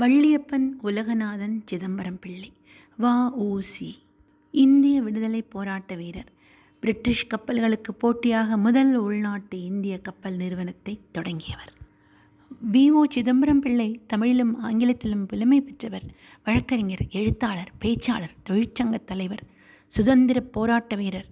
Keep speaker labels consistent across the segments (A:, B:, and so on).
A: வள்ளியப்பன் உலகநாதன் சிதம்பரம் பிள்ளை. வ உ சி. இந்திய விடுதலை போராட்ட வீரர். பிரிட்டிஷ் கப்பல்களுக்கு போட்டியாக முதல் உள்நாட்டு இந்திய கப்பல் நிறுவனத்தை தொடங்கியவர். வி. ஓ. சிதம்பரம் பிள்ளை தமிழிலும் ஆங்கிலத்திலும் புலமை பெற்றவர். வழக்கறிஞர் எழுத்தாளர் பேச்சாளர் தொழிற்சங்கத் தலைவர் சுதந்திர போராட்ட வீரர்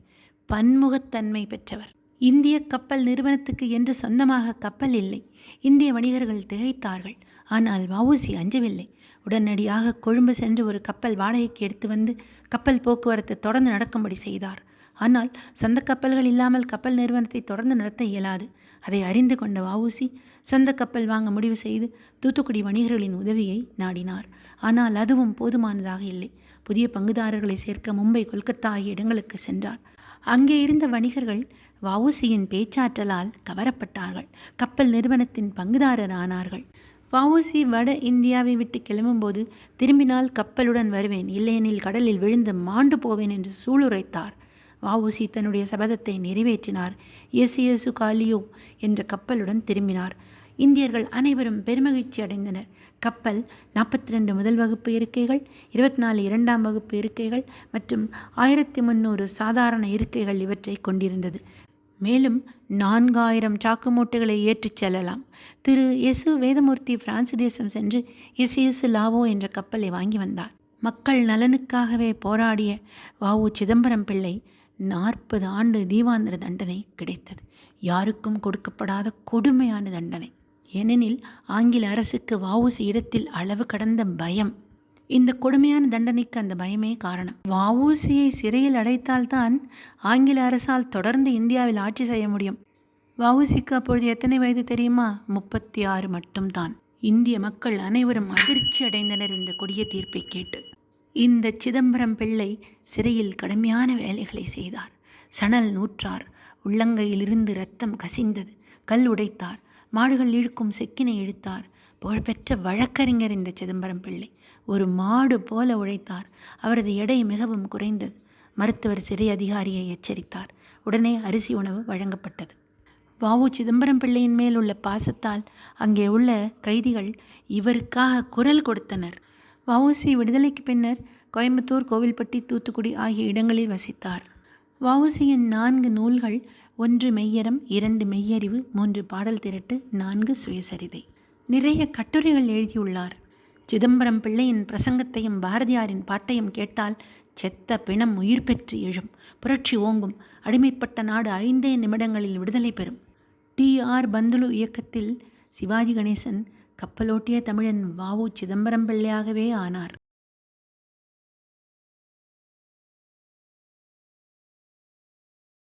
A: பன்முகத்தன்மை பெற்றவர். இந்திய கப்பல் நிறுவனத்துக்கு என்று சொந்தமாக கப்பல் இல்லை. இந்திய வணிகர்கள் திகைத்தார்கள். ஆனால் வவுசி அஞ்சவில்லை. உடனடியாக கொழும்பு சென்று ஒரு கப்பல் வாடகைக்கு எடுத்து வந்து கப்பல் போக்குவரத்து தொடர்ந்து நடக்கும்படி செய்தார். ஆனால் சொந்த கப்பல்கள் இல்லாமல் கப்பல் நிறுவனத்தை தொடர்ந்து நடத்த இயலாது. அதை அறிந்து கொண்ட வவுசி சொந்த கப்பல் வாங்க முடிவு செய்து தூத்துக்குடி வணிகர்களின் உதவியை நாடினார். ஆனால் அதுவும் போதுமானதாக இல்லை. புதிய பங்குதாரர்களை சேர்க்க மும்பை கொல்கத்தா ஆகிய இடங்களுக்கு சென்றார். அங்கே இருந்த வணிகர்கள் வவுசியின் பேச்சாற்றலால் கவரப்பட்டார்கள். கப்பல் நிறுவனத்தின் பங்குதாரர் ஆனார்கள் வவுசி வட இந்தியாவை விட்டு கிளம்பும்போது திரும்பினால் கப்பலுடன் வருவேன். இல்லையெனில் கடலில் விழுந்து மாண்டு போவேன் என்று சூளுரைத்தார். வவுசி தன்னுடைய சபதத்தை நிறைவேற்றினார். எசு காலியோ என்ற கப்பலுடன் திரும்பினார். இந்தியர்கள் அனைவரும் பெருமகிழ்ச்சி அடைந்தனர். கப்பல் நாற்பத்தி ரெண்டு முதல் வகுப்பு இருக்கைகள் இருபத்தி நாலு இரண்டாம் வகுப்பு இருக்கைகள் மற்றும் ஆயிரத்தி முந்நூறு சாதாரண இருக்கைகள் இவற்றை கொண்டிருந்தது. மேலும் நான்காயிரம் சாக்கு மூட்டைகளை ஏற்றிச் செல்லலாம். திரு. எசு வேதமூர்த்தி பிரான்ஸ் தேசம் சென்று எசு எசு லாவோ என்ற கப்பலை வாங்கி வந்தார். மக்கள் நலனுக்காகவே போராடிய வாவு சிதம்பரம் பிள்ளை நாற்பது ஆண்டு தீவாந்திர தண்டனை கிடைத்தது. யாருக்கும் கொடுக்கப்படாத கொடுமையான தண்டனை. ஏனெனில் ஆங்கில அரசுக்கு வவுசி இடத்தில் அளவு கடந்த பயம். இந்த கொடுமையான தண்டனைக்கு அந்த பயமே காரணம். வவுசியை சிறையில் அடைத்தால்தான் ஆங்கில அரசால் தொடர்ந்து இந்தியாவில் ஆட்சி செய்ய முடியும். வவுசிக்கு அப்பொழுது எத்தனை வயது தெரியுமா? முப்பத்தி ஆறு மட்டும்தான். இந்திய மக்கள் அனைவரும் அதிர்ச்சி அடைந்தனர் இந்த கொடிய தீர்ப்பை கேட்டு. இந்த சிதம்பரம் பிள்ளை சிறையில் கடுமையான வேலைகளை செய்தார். சணல் நூற்றார். உள்ளங்கையிலிருந்து ரத்தம் கசிந்தது. கல் உடைத்தார். மாடுகள் இழுக்கும் செக்கினை இழுத்தார். புகழ்பெற்ற வழக்கறிஞர் இந்த சிதம்பரம் பிள்ளை. ஒரு மாடு போல உழைத்தார். அவரது எடை மிகவும் குறைந்தது. மருத்துவர் சிறை அதிகாரியை எச்சரித்தார். உடனே அரிசி உணவு வழங்கப்பட்டது. வாவு சிதம்பரம் பிள்ளையின் மேல் உள்ள பாசத்தால் அங்கே உள்ள கைதிகள் இவருக்காக குரல் கொடுத்தனர். வவுசி விடுதலைக்கு பின்னர் கோயம்புத்தூர் கோவில்பட்டி தூத்துக்குடி ஆகிய இடங்களில் வசித்தார். வவுசியின் நான்கு நூல்கள் ஒன்று மெய்யரம் இரண்டு மெய்யறிவு மூன்று பாடல் திரட்டு நான்கு சுயசரிதை. நிறைய கட்டுரைகள் எழுதியுள்ளார். சிதம்பரம் பிள்ளையின் பிரசங்கத்தையும் பாரதியாரின் பாட்டையும் கேட்டால் செத்த பிணம் உயிர் பெற்று எழும். புரட்சி ஓங்கும். அடிமைப்பட்ட நாடு ஐந்தே நிமிடங்களில் விடுதலை பெறும். டி. ஆர். பந்துலு இயக்கத்தில் சிவாஜி கணேசன் கப்பலோட்டிய தமிழன் வாவு சிதம்பரம் பிள்ளையாகவே ஆனார்.